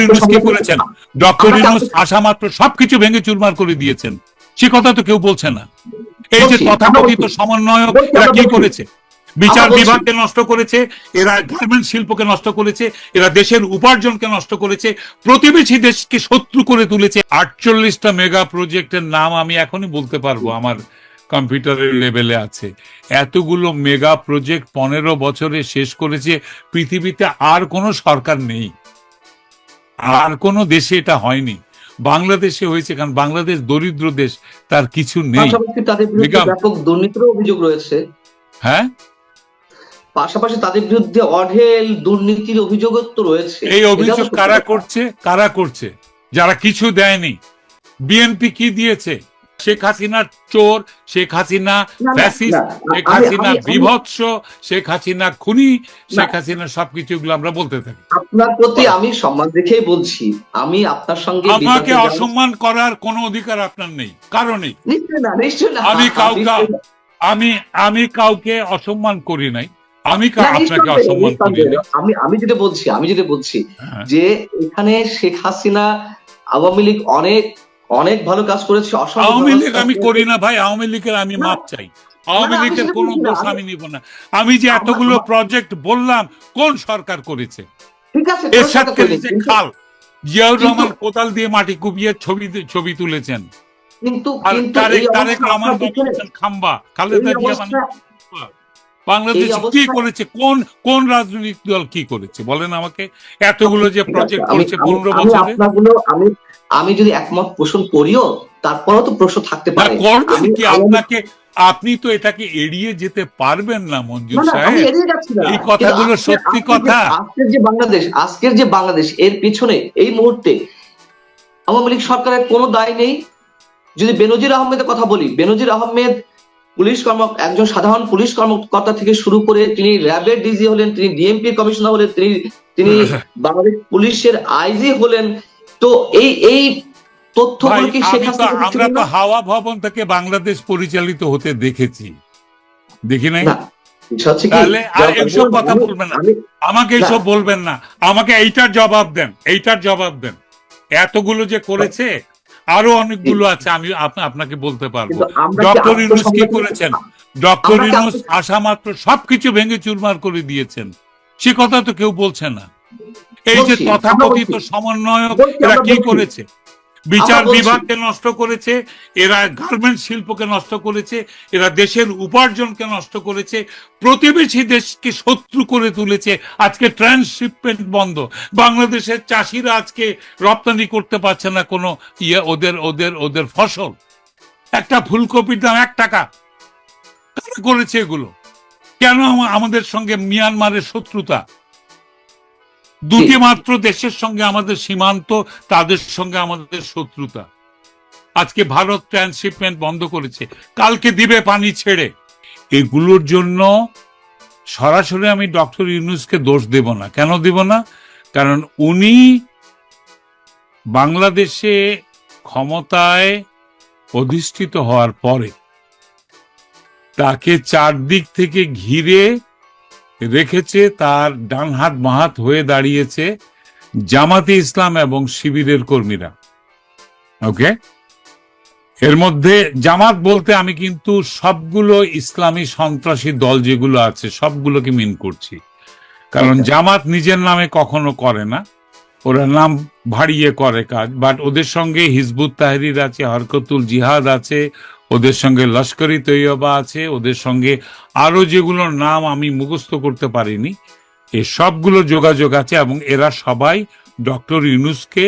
ইউনুস কি করেছেন ডক্টর ইউনুস আসা মাত্র সবকিছু ভেঙে চুরমার করে দিয়েছেন। সে কথা তো কেউ বলছে না। এই যে তথাকথিত সমন্বয়ক এরা কি করেছে? বিচার বিভাগকে নষ্ট করেছে এরা গার্মেন্ট শিল্পকে নষ্ট করেছে এরা দেশের উপার্জনকে নষ্ট করেছে প্রতিবেশী দেশকে শত্রু করে তুলেছে। আটচল্লিশটা মেগা প্রজেক্টের নাম আমি এখনই বলতে পারব আমার কম্পিউটারের লেভেলে আছে। এতগুলো মেগা প্রজেক্ট পনেরো বছরে শেষ করেছে পৃথিবীতে আর কোনো সরকার নেই। আর কোন দেশে এটা হয়নি। বাংলাদেশে হয়েছে কারণ বাংলাদেশ দরিদ্র দেশ তার কিছু নেই। ব্যাপক দুর্নীতির অভিযোগ রয়েছে। হ্যাঁ? পাশাপাশি তাদের বিরুদ্ধে অঢেল দুর্নীতির অভিযোগ তো রয়েছে। এই অভিযোগ কারা করছে? কারা করছে? যারা কিছু দেয়নি। বিএনপি কি দিয়েছে? শেখ হাসিনার চোর শেখ হাসিনা ফ্যাসিস্ট শেখ হাসিনা বিভৎস শেখ হাসিনা খুনি শেখ হাসিনা সবকিছু এগুলো আমরা বলতে থাকি। আপনার প্রতি আমি সম্মান রেখেই বলছি। আমি আপনার সঙ্গে আমাকে অসম্মান করার কোনো অধিকার আপনার নেই। না আমি কাউকে আমি আমি কাউকে অসম্মান করি নাই। আমি আপনাকে অসম্মান করি আমি আমি যেটা বলছি আমি যেটা বলছি হ্যাঁ। যে এখানে শেখ হাসিনা আওয়ামী লীগ অনেক অনেক ভালো কাজ করেছে আওয়ামী লীগ আমি করি না ভাই আওয়ামী লীগের আমি মাপ চাই। আওয়ামী লীগের কোন দোষ আমি- নিব না। আমি যে এতগুলো প্রজেক্ট বললাম কোন সরকার করেছে? করেছে? কিন্তু- খাল জিয়াউর রহমান কোদাল দিয়ে মাটি কুপিয়ে ছবি ছবি তুলেছেন। কিন্তু তারেক রহমান খাম্বা খালেদা জিয়া। বাংলাদেশ কি করেছে? কোন কোন রাজনৈতিক দল কি করেছে? বলেন আমাকে। এতগুলো যে প্রজেক্ট করেছে পনেরো বছরে। আমি আমি যদি একমত পোষণ করিও তারপরেও তো প্রশ্ন থাকতে পারে। করবেন কি? আপনাকে আপনি তো এটাকে এড়িয়ে যেতে পারবেন না মঞ্জুর সাহেব। এই কথাগুলো সত্যি কথা। আজকের যে বাংলাদেশ আজকের যে বাংলাদেশ এর পিছনে এই মুহূর্তে আওয়ামী লীগ সরকারের কোনো দায় নেই। যদি বেনজির আহমেদের কথা বলি বেনজির আহমেদ পুলিশ কর্ম একজন সাধারণ পুলিশ কর্মকর্তা থেকে শুরু করে তিনি র্যাবের ডিজি হলেন তিনি ডিএমপি কমিশনার হলেন তিনি তিনি বাংলাদেশ পুলিশের আইজি হলেন। তো এই এই তথ্যগুলো কি শেখ হাসিনা আমরা তো হাওয়া ভবন থেকে বাংলাদেশ পরিচালিত হতে দেখেছি। দেখি নাই? তাহলে আর এইসব কথা বলবেন না। আমাকে এইসব বলবেন না। আমাকে এইটার জবাব দেন এইটার জবাব দেন। এতগুলো যে করেছে আরও অনেকগুলো আছে আমি আপনাকে বলতে পারব। ডক্টর ইউনুস কি করেছেন? ডক্টর ইউনুস আসা মাত্র সবকিছু ভেঙে চুরমার করে দিয়েছেন। সে কথা তো কেউ বলছে না। এই যে তথাকথিত সমন্বয়ক এরা কি করেছে? বিচার বিভাগকে নষ্ট করেছে এরা গার্মেন্ট শিল্পকে নষ্ট করেছে এরা দেশের উপার্জনকে নষ্ট করেছে প্রতিবেশী দেশকে শত্রু করে তুলেছে। আজকে ট্রান্সশিপমেন্ট বন্ধ। বাংলাদেশের চাষিরা আজকে রপ্তানি করতে পারছে না কোনো ইয়ে ওদের ওদের ওদের ফসল। একটা ফুলকপির দাম এক টাকা। করেছে এগুলো? কেন আমাদের সঙ্গে মিয়ানমারের শত্রুতা? দুটি মাত্র দেশের সঙ্গে আমাদের সীমান্ত তাদের সঙ্গে আমাদের শত্রুতা। আজকে ভারত ট্রান্সশিপমেন্ট বন্ধ করেছে। কালকে দিবে পানি ছেড়ে। এগুলোর জন্য সরাসরি আমি ডক্টর ইউনুসকে দোষ দেব না। কেন দেব না? কারণ উনি বাংলাদেশে ক্ষমতায় অধিষ্ঠিত হওয়ার পরে তাকে চারদিক থেকে ঘিরে রেখেছে তার ডানহাত মাহাত হয়ে দাঁড়িয়েছে জামাতে ইসলাম এবং শিবিরের কর্মীরা। ওকে? এর মধ্যে জামাত বলতে আমি কিন্তু সবগুলো ইসলামী সন্ত্রাসী দল যেগুলো আছে সবগুলোকে মিন করছি। কারণ জামাত নিজের নামে কখনো করে না। ওরা নাম ভাড়িয়ে করে কাজ বাট ওদের সঙ্গে হিজবুত তাহরির আছে, হরকতুল জিহাদ আছে, ওদের সঙ্গে লস্করি তৈয়বা আছে, ওদের সঙ্গে আরও যেগুলোর নাম আমি মুখস্থ করতে পারিনি, এ সবগুলো যোগাযোগ আছে এবং এরা সবাই ডক্টর ইউনুসকে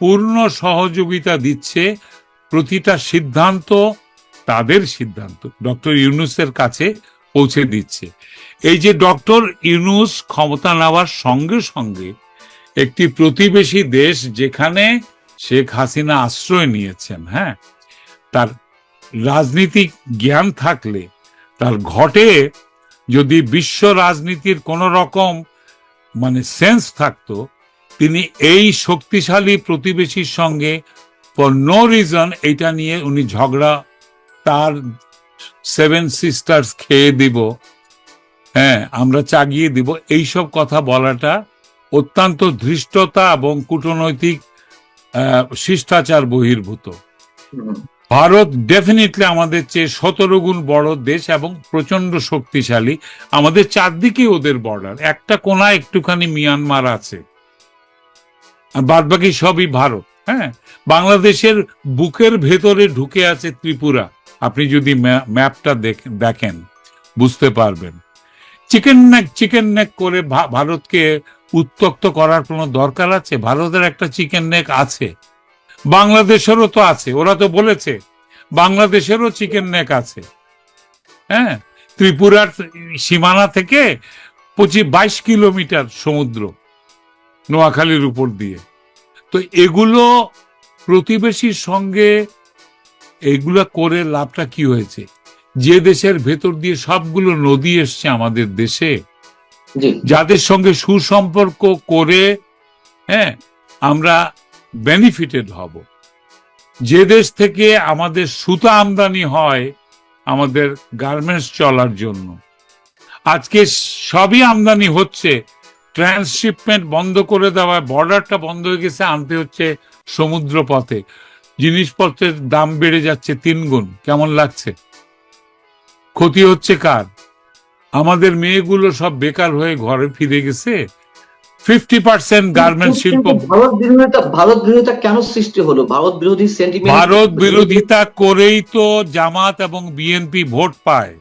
পূর্ণ সহযোগিতা দিচ্ছে, প্রতিটা সিদ্ধান্ত তাদের সিদ্ধান্ত, ডক্টর ইউনুসের কাছে পৌঁছে দিচ্ছে। এই যে ডক্টর ইউনুস ক্ষমতা নেওয়ার সঙ্গে সঙ্গে একটি প্রতিবেশী দেশ যেখানে শেখ হাসিনা আশ্রয় নিয়েছেন হ্যাঁ? তার রাজনীতিক জ্ঞান থাকলে, তার ঘটে যদি বিশ্ব রাজনীতির কোন রকম মানে সেন্স থাকতো, তিনি এই শক্তিশালী প্রতিবেশীর সঙ্গে ফর নো রিজন এটা নিয়ে উনি ঝগড়া, তার সেভেন সিস্টার্স খেয়ে দিব হ্যাঁ আমরা চাগিয়ে দিব, এইসব কথা বলাটা অত্যন্ত ধৃষ্টতা এবং কূটনৈতিক শিষ্টাচার বহির্ভূত। ভারত ডেফিনেটলি আমাদের চেয়ে সতেরো গুণ বড় দেশ এবং প্রচণ্ড শক্তিশালী। আমাদের চারদিকে ওদের বর্ডার একটা কোনা একটুখানি মিয়ানমার আছে। আর বাদ বাকি সবই ভারত হ্যাঁ? বাংলাদেশের বুকের ভেতরে ঢুকে আছে ত্রিপুরা। আপনি যদি ম্যা- ম্যাপটা দেখ- দেখেন বুঝতে পারবেন। চিকেন নেক চিকেন নেক করে ভারতকে উত্তক্ত করার কোনো দরকার আছে? ভারতের একটা চিকেন নেক আছে। বাংলাদেশেরও তো আছে। ওরা তো বলেছে, বাংলাদেশেরও চিকেন নেক আছে। হ্যাঁ? ত্রিপুরার সীমানা থেকে পঁচিশ, বাইশ কিলোমিটার সমুদ্র নোয়াখালীর উপর দিয়ে। তো এগুলো প্রতিবেশীর সঙ্গে এগুলা করে লাভটা কি হয়েছে? যে দেশের ভেতর দিয়ে সবগুলো নদী এসছে আমাদের দেশে যাদের সঙ্গে সুসম্পর্ক করে হ্যাঁ আমরা বেনিফিটেড হব। যে দেশ থেকে আমাদের সুতা আমদানি হয় আমাদের গার্মেন্টস চলার জন্য। আজকে সবই আমদানি হচ্ছে। ট্রান্সশিপমেন্ট বন্ধ করে দেওয়া বর্ডারটা বন্ধ হয়ে গেছে, আনতে হচ্ছে সমুদ্র পথে জিনিসপত্রের দাম বেড়ে যাচ্ছে তিন গুণ কেমন লাগছে? ক্ষতি হচ্ছে কার? আমাদের মেয়েগুলো সব বেকার হয়ে ঘরে ফিরে গেছে। ফিফটি পার্সেন্ট গার্মেন্ট শিল্প ভারত বিরোধিতা ভারত বিরোধিতা কেন সৃষ্টি হলো? ভারত বিরোধী সেন্টিমেন্ট ভারত বিরোধিতা করেই তো জামাত এবং বিএনপি ভোট পায়।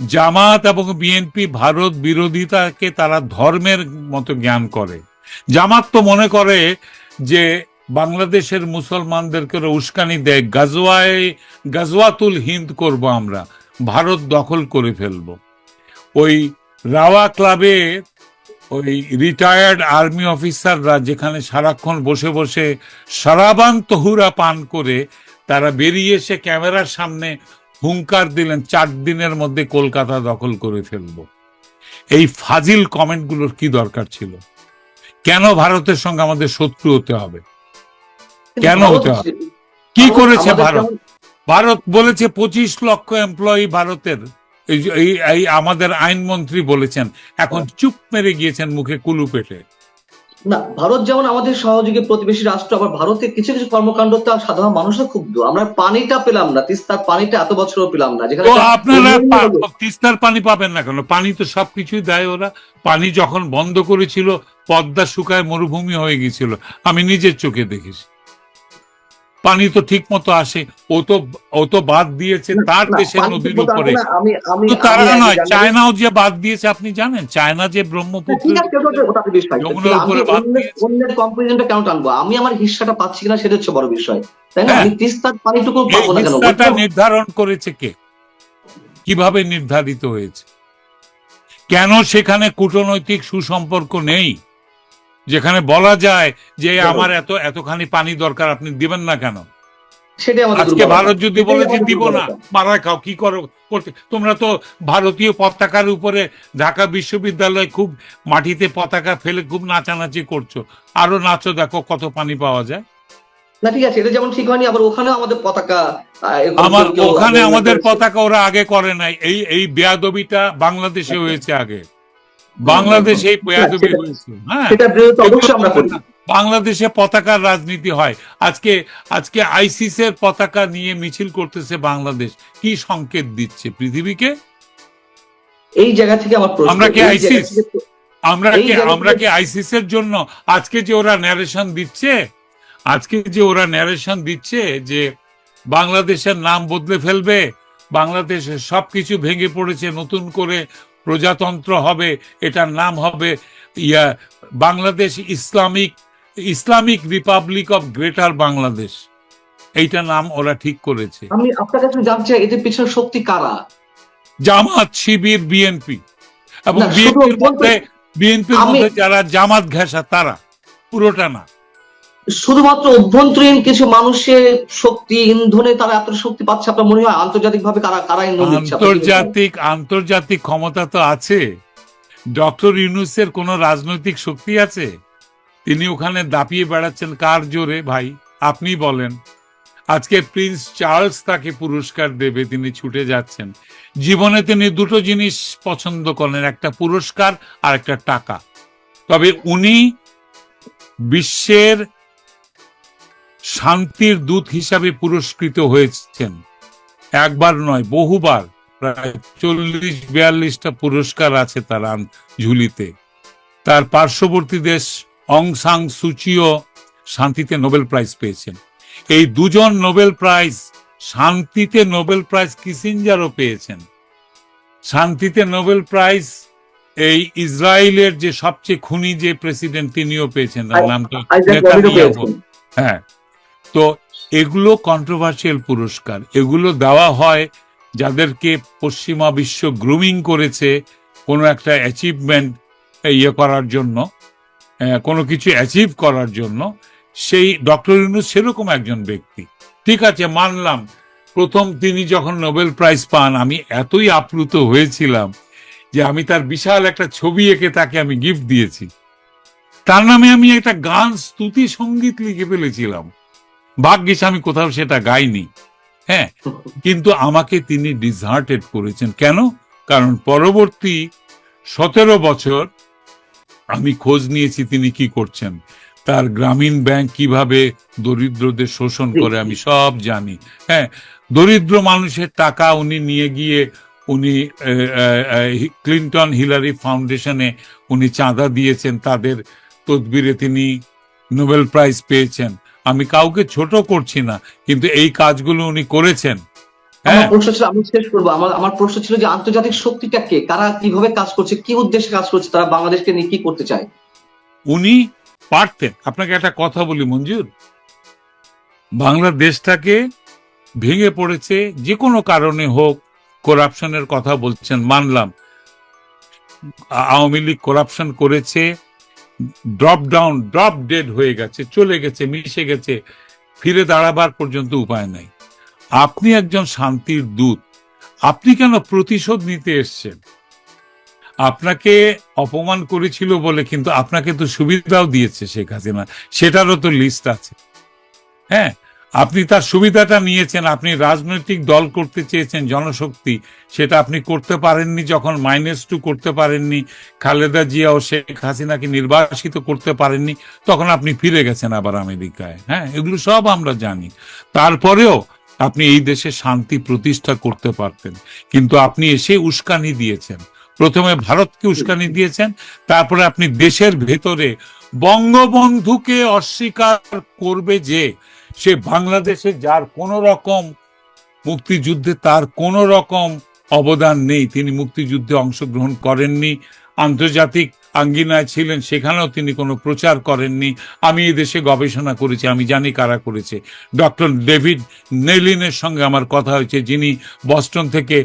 জামাত এবং বিএনপি ভারত বিরোধিতাকে তারা ধর্মের মতো জ্ঞান করে। জামাত তো মনে করে যে বাংলাদেশের মুসলমানদেরকে উস্কানি দেয় গাজওয়ায় গাজওয়াতুল হিন্দ করব আমরা। ভারত দখল করে ফেলব। ওই রাওয়া ক্লাবে ওই রিটায়ার্ড আর্মি অফিসাররা যেখানে সারাক্ষণ বসে বসে সারাবান তহুরা পান করে তারা বেরিয়ে এসে ক্যামেরার সামনে হুঙ্কার দিলেন চার দিনের মধ্যে কলকাতা দখল করে ফেলব। এই ফাজিল কমেন্টগুলোর কি দরকার ছিল? কেন ভারতের সঙ্গে আমাদের শত্রু হতে হবে? কেন হতে হবে? কি করেছে ভারত? ভারত বলেছে পঁচিশ লক্ষ এমপ্লয়ি ভারতের। এই আমাদের আইনমন্ত্রী বলেছেন এখন চুপ মেরে গিয়েছেন মুখে কুলু পেটে। না ভারত যেমন আমাদের সহযোগী প্রতিবেশী রাষ্ট্র আবার ভারতের কিছু কিছু কর্মকাণ্ড তো সাধারণ মানুষও ক্ষুব্ধ আমরা পানিটা পেলাম না তিস্তার পানিটা এত বছরও পেলাম না যেখানে আপনারা। তিস্তার পানি পাবেন না কেন? পানি তো সবকিছুই দেয় ওরা। পানি যখন বন্ধ করেছিল পদ্মা শুকায় মরুভূমি হয়ে গেছিল আমি নিজের চোখে দেখেছি। পানি তো ঠিক মতো আসে ও তো ও তো বাদ দিয়েছে তার দেশের নদীর উপরে। তারা নয় চায়নাও যে বাদ দিয়েছে আপনি জানেন? চায়না যে ব্রহ্মপুত্র। যমুনার উপরে বাদ অন্যের-। কেন টানবো? আমি আমার হিস্সাটা পাচ্ছি কিনা সেটা হচ্ছে বড় বিষয়। তাই না? হ্যাঁ। আমি তিস্তার পানিটুকু পাবো না কেন? হিস্সাটা নির্ধারণ করেছে কে? কীভাবে নির্ধারিত হয়েছে? কেন সেখানে কূটনৈতিক সুসম্পর্ক নেই? যেখানে বলা যায় যে আমার এত এতখানি পানি দরকার আপনি দিবেন না কেন? আমাদের আজকে ভারত যদি বলে যে দিব না মারা খাও কি করো করতে। তোমরা তো ভারতীয় পতাকার উপরে ঢাকা বিশ্ববিদ্যালয়ে খুব মাটিতে পতাকা ফেলে খুব নাচানাচি করছ। আরও নাচো দেখো কত পানি পাওয়া যায়। না ঠিক আছে এটা যেমন ঠিক হয়নি আবার ওখানেও আমাদের পতাকা আমার ওখানে আমাদের পতাকা ওরা আগে করে নাই। এই এই বেয়াদবিটা বাংলাদেশে হয়েছে আগে। বাংলাদেশে এই হ্যাঁ করি। বাংলাদেশে পতাকার রাজনীতি হয়। আজকে আজকে আইসিস এর পতাকা নিয়ে মিছিল করতেছে বাংলাদেশ। কি সংকেত দিচ্ছে পৃথিবীকে? এই জায়গা থেকে আমার আমরা কি তো- আমরা কি আমরা কি আইসিস এর জন্য আজকে যে ওরা ন্যারেশন দিচ্ছে? আজকে যে ওরা ন্যারেশন দিচ্ছে যে বাংলাদেশের নাম বদলে ফেলবে বাংলাদেশের সবকিছু ভেঙে পড়েছে নতুন করে প্রজাতন্ত্র হবে এটার নাম হবে ইয়া Bangladesh Islamic Islamic republic of greater Bangladesh. এইটা নাম ওরা ঠিক করেছে। আমি আপনার কাছে জানতে চাই এদের পিছনে শক্তি কারা? জামাত শিবির বিএনপি। এবং বিএনপির মধ্যে বিএনপির মধ্যে যারা জামাত ঘেঁষা তারা পুরোটা না। শুধুমাত্র অভ্যন্তরীণ কিছু মানুষের শক্তি, ইন্ধনে তারা এত শক্তি পাচ্ছে আপনার মনে হয়? আন্তর্জাতিক ভাবে কারা কারা ইন্ধন? আন্তর্জাতিক আন্তর্জাতিক ক্ষমতা তো আছে। ডক্টর ইউনুসের কোন রাজনৈতিক শক্তি আছে? তিনি ওখানে দাপিয়ে বেড়াচ্ছেন কার জোরে, ভাই? আপনি বলেন। আজকে প্রিন্স চার্লস তাকে পুরস্কার দেবে, তিনি ছুটে যাচ্ছেন। জীবনে তিনি দুটো জিনিস পছন্দ করেন, একটা পুরস্কার আর একটা টাকা। তবে উনি বিশ্বের শান্তির দূত হিসাবে পুরস্কৃত হয়েছেন। একবার নয় বহুবার। প্রায় চল্লিশ বিয়াল্লিশটা পুরস্কার আছে তার ঝুলিতে। তার পার্শ্ববর্তী দেশ অং সাং সুচিও শান্তিতে নোবেল প্রাইজ পেয়েছেন। এই দুজন নোবেল প্রাইজ শান্তিতে নোবেল প্রাইজ কিসিঞ্জারও পেয়েছেন। শান্তিতে নোবেল প্রাইজ এই ইসরায়েলের যে সবচেয়ে খুনি যে প্রেসিডেন্ট তিনিও পেয়েছেন। তার নামটা। হ্যাঁ। তো এগুলো কন্ট্রোভার্সিয়াল পুরস্কার। এগুলো দেওয়া হয় যাদেরকে পশ্চিমা বিশ্ব গ্রুমিং করেছে কোনো একটা অ্যাচিভমেন্ট ইয়ে করার জন্য কোনো কিছু অ্যাচিভ করার জন্য। সেই ডক্টর ইউনুস সেরকম একজন ব্যক্তি। ঠিক আছে, মানলাম। প্রথম তিনি যখন নোবেল প্রাইজ পান, আমি এতই আপ্লুত হয়েছিলাম যে আমি তার বিশাল একটা ছবি এঁকে তাকে আমি গিফট দিয়েছি। তার নামে আমি একটা গান, স্তুতি সংগীত লিখে ফেলেছিলাম। ভাগ্যিস আমি কোথাও সেটা গাইনি। হ্যাঁ কিন্তু আমাকে তিনি ডিসহার্টেড করেছেন। কেন? কারণ পরবর্তী সতেরো বছর আমি খোঁজ নিয়েছি তিনি কি করছেন। তার গ্রামীণ ব্যাংক কীভাবে দরিদ্রদের শোষণ করে আমি সব জানি। হ্যাঁ দরিদ্র মানুষের টাকা উনি নিয়ে গিয়ে উনি ক্লিন্টন হিলারি ফাউন্ডেশনে উনি চাঁদা দিয়েছেন। তাদের তদবিরে তিনি নোবেল প্রাইজ পেয়েছেন। আমি কাউকে ছোট করছি না কিন্তু এই কাজগুলো উনি করেছেন। হ্যাঁ? প্রশ্ন ছিল আমি শেষ করব। আমার আমার প্রশ্ন ছিল যে আন্তর্জাতিক শক্তিটা কে? কারা কীভাবে কাজ করছে? কি উদ্দেশ্যে কাজ করছে? তারা বাংলাদেশকে নিয়ে কি করতে চায়? উনি পারতেন। আপনাকে একটা কথা বলি মঞ্জুর। বাংলাদেশটাকে ভেঙে পড়েছে যে কোনো কারণে হোক করাপশনের কথা বলছেন মানলাম। আওয়ামী লীগ করাপশন করেছে ড্রপ ডাউন ড্রপ ডেড হয়ে গেছে, চলে গেছে, মিশে গেছে, ফিরে দাঁড়াবার পর্যন্ত উপায় নাই। আপনি একজন শান্তির দূত, আপনি কেন প্রতিশোধ নিতে এসছেন? আপনাকে অপমান করেছিল বলে কিন্তু আপনাকে তো সুবিধাও দিয়েছে শেখ হাসিনা, সেটারও তো লিস্ট আছে। হ্যাঁ আপনি তার সুবিধাটা নিয়েছেন, আপনি রাজনৈতিক দল করতে চেয়েছেন, জনশক্তি, সেটা আপনি করতে পারেননি যখন মাইনাস টু করতে পারেননি, খালেদা জিয়া ও শেখ হাসিনাকে নির্বাসিত করতে পারেননি, তখন আপনি ফিরে গেছেন আবার আমেরিকায়। হ্যাঁ এগুলো সব আমরা জানি। তারপরেও আপনি এই দেশে শান্তি প্রতিষ্ঠা করতে পারতেন, কিন্তু আপনি এসে উস্কানি দিয়েছেন। প্রথমে ভারতকে উস্কানি দিয়েছেন, তারপরে আপনি দেশের ভেতরে বঙ্গবন্ধুকে অস্বীকার করবে যে সে বাংলাদেশে যার কোনো রকম মুক্তিযুদ্ধে তার কোনো রকম অবদান নেই। তিনি মুক্তিযুদ্ধে অংশগ্রহণ করেননি। আন্তর্জাতিক আঙ্গিনায় ছিলেন, সেখানেও তিনি কোনো প্রচার করেননি। আমি এই দেশে গবেষণা করেছি, আমি জানি কারা করেছে। ডক্টর ডেভিড নেলিনের সঙ্গে আমার কথা হয়েছে, যিনি বস্টন থেকে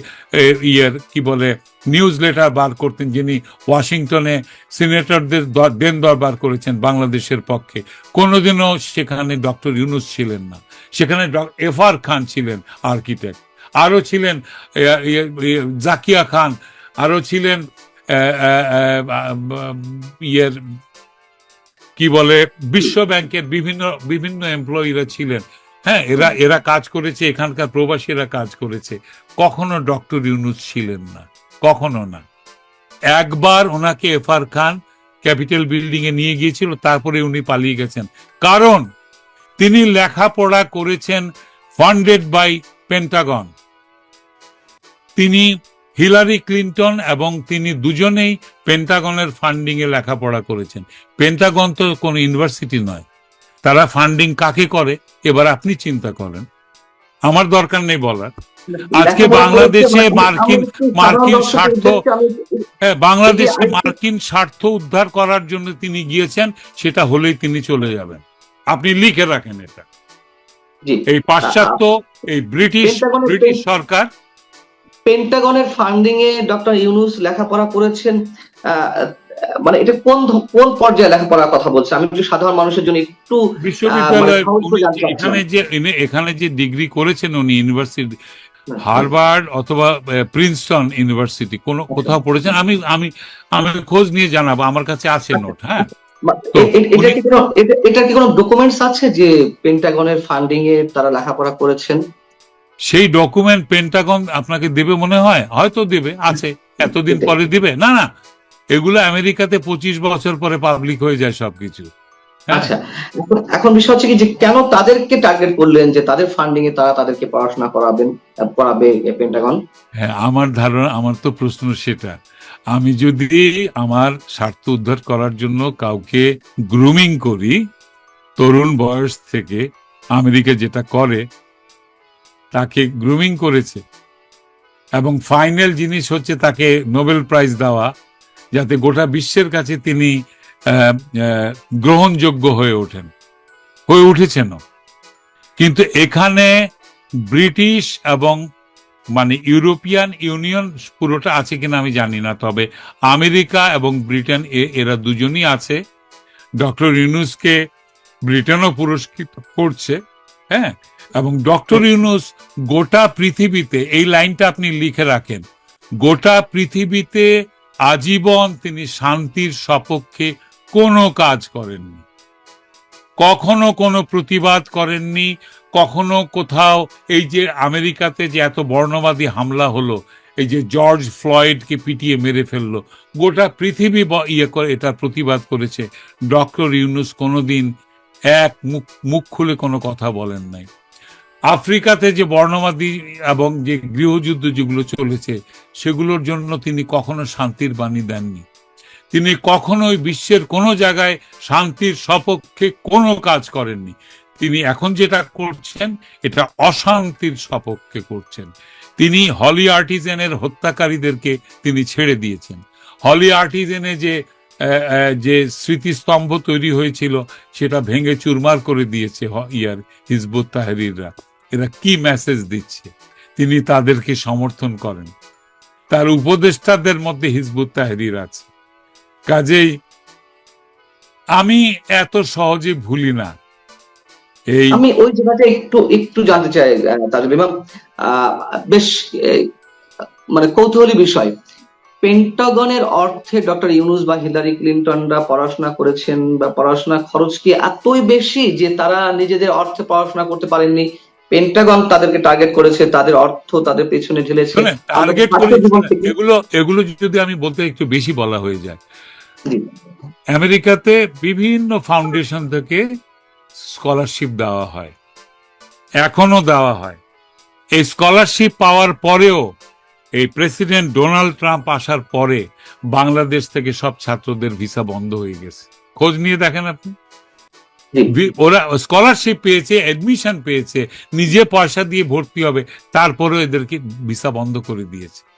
ইয়ের, কি বলে নিউজ লেটার বার করতেন, যিনি ওয়াশিংটনে সিনেটরদের দেন দরবার করেছেন বাংলাদেশের পক্ষে। কোনোদিনও সেখানে ডক্টর ইউনুস ছিলেন না। সেখানে এফ আর খান ছিলেন আর্কিটেক্ট। আরও ছিলেন জাকিয়া খান, আরও ছিলেন ইয়ের কি বলে, বিশ্ব ব্যাংকের বিভিন্ন বিভিন্ন এমপ্লয়িরা ছিলেন। হ্যাঁ এরা এরা কাজ করেছে, এখানকার প্রবাসীরা কাজ করেছে। কখনো ডক্টর ইউনুস ছিলেন না, কখনো না। একবার ওনাকে এফআর খান ক্যাপিটাল বিল্ডিং এ নিয়ে গিয়েছিল, তারপরে উনি পালিয়ে গেছেন। কারণ তিনি লেখাপড়া করেছেন ফান্ডেড বাই পেন্টাগন তিনি হিলারি ক্লিন্টন এবং তিনি দুজনেই পেন্টাগনের ফান্ডিং এ লেখাপড়া করেছেন। পেন্টাগন তো কোনো ইউনিভার্সিটি নয়। তারা ফান্ডিং কাকে করে? এবার আপনি চিন্তা করেন। আমার দরকার নেই বলার। আজকে বাংলাদেশে মার্কিন মার্কিন স্বার্থ হ্যাঁ বাংলাদেশে মার্কিন স্বার্থ উদ্ধার করার জন্য তিনি গিয়েছেন সেটা হলেই তিনি চলে যাবেন। আপনি লিখে রাখেন এটা। এই পাশ্চাত্য এই ব্রিটিশ ব্রিটিশ সরকার পেন্টাগনের ফান্ডিং এ ডক্টর ইউনুস লেখাপড়া করেছেন মানে এটা কোন কোন পর্যায়ে লেখাপড়ার কথা বলছে? আমি একটু সাধারণ মানুষের জন্য একটু মানে। এখানে যে এখানে যে ডিগ্রি করেছেন উনি ইউনিভার্সিটি হার্ভার্ড অথবা প্রিন্সটন ইউনিভার্সিটি কোন কোথাও পড়েছেন? আমি আমি আমি খোঁজ নিয়ে জানাব আমার কাছে আছে নোট হ্যাঁ। এটা কি কোনো ডকুমেন্টস আছে যে পেন্টাগনের ফান্ডিং এ তারা লেখাপড়া করেছেন? সেই ডকুমেন্ট পেন্টাগন আপনাকে দেবে মনে হয়? হয়তো দেবে আছে। এতদিন পরে দিবে? না না। এগুলো আমেরিকাতে পঁচিশ বছর পরে পাবলিক হয়ে যায় সবকিছু। হ্যাঁ। আচ্ছা এখন বিষয় হচ্ছে কি যে কেন তাদেরকে টার্গেট করলেন যে তাদের ফান্ডিং এ তারা তাদেরকে পড়াশোনা করাবেন করাবে পেন্টাগন হ্যাঁ আমার ধারণা আমার তো প্রশ্ন সেটা। আমি যদি আমার স্বার্থ উদ্ধার করার জন্য কাউকে গ্রুমিং করি তরুণ বয়স থেকে আমেরিকা যেটা করে তাকে গ্রুমিং করেছে। এবং ফাইনাল জিনিস হচ্ছে তাকে নোবেল প্রাইজ দেওয়া, যাতে গোটা বিশ্বের কাছে তিনি গ্রহণযোগ্য হয়ে ওঠেন। হয়ে উঠেছেনও। কিন্তু এখানে ব্রিটিশ এবং মানে ইউরোপিয়ান ইউনিয়ন পুরোটা আছে কিনা আমি জানি না, তবে আমেরিকা এবং ব্রিটেন এরা দুজনই আছে। ডক্টর ইউনুসকে ব্রিটেনও পুরস্কৃত করছে হ্যাঁ? এবং ডক্টর ইউনুস গোটা পৃথিবীতে, এই লাইনটা আপনি লিখে রাখেন, গোটা পৃথিবীতে আজীবন তিনি শান্তির সপক্ষে কোনো কাজ করেননি। কখনো কোনো প্রতিবাদ করেননি, কখনো কোথাও এই যে আমেরিকাতে যে এত বর্ণবাদী হামলা হলো, এই যে জর্জ ফ্লয়েডকে পিটিয়ে মেরে ফেলল, গোটা পৃথিবী ইয়ে করে এটা প্রতিবাদ করেছে। ডক্টর ইউনুস কোনোদিন এক মুখ মুখ খুলে কোনো কথা বলেন নাই। আফ্রিকাতে যে বর্ণবাদী এবং যে গৃহযুদ্ধ যেগুলো চলেছে, সেগুলোর জন্য তিনি কখনো শান্তির বাণী দেননি। তিনি কখনোই বিশ্বের কোনো জায়গায় শান্তির সপক্ষে কোনো কাজ করেননি। তিনি এখন যেটা করছেন, এটা অশান্তির সপক্ষে করছেন। তিনি হলি আর্টিজেনের হত্যাকারীদেরকে তিনি ছেড়ে দিয়েছেন। হলি আর্টিজেনে যে যে স্মৃতিস্তম্ভ তৈরি হয়েছিল, সেটা ভেঙে চুরমার করে দিয়েছে ইয়ার হিজবুত তাহরিররা। এরা কি মেসেজ দিচ্ছে? তিনি তাদেরকে সমর্থন করেন। তার উপদেষ্টাদের মধ্যে হিজবুত তাহরির আছে। কাজেই আমি এত সহজে ভুলি না। এই আমি ওই জায়গাটা একটু একটু জানতে চাই তাজুল ইমাম। বেশ মানে কৌতূহলী বিষয়। পেন্টাগনের অর্থে ডক্টর ইউনুস বা হিলারি ক্লিন্টনরা পড়াশোনা করেছেন বা পড়াশোনা খরচ কি এতই বেশি যে তারা নিজেদের অর্থে পড়াশোনা করতে পারেননি? পেন্টাগন তাদেরকে টার্গেট করেছে তাদের অর্থ তাদের পেছনে ঢেলেছে। টার্গেট এগুলো এগুলো যদি আমি বলতে একটু বেশি বলা হয়ে যায়। আমেরিকাতে বিভিন্ন ফাউন্ডেশন থেকে স্কলারশিপ দেওয়া হয়। এখনও দেওয়া হয়। এই স্কলারশিপ পাওয়ার পরেও এই প্রেসিডেন্ট ডোনাল্ড ট্রাম্প আসার পরে বাংলাদেশ থেকে সব ছাত্রদের ভিসা বন্ধ হয়ে গেছে। খোঁজ নিয়ে দেখেন আপনি। ওরা স্কলারশিপ পেয়েছে অ্যাডমিশন পেয়েছে, নিজে পয়সা দিয়ে ভর্তি হবে, তারপরেও এদেরকে ভিসা বন্ধ করে দিয়েছে।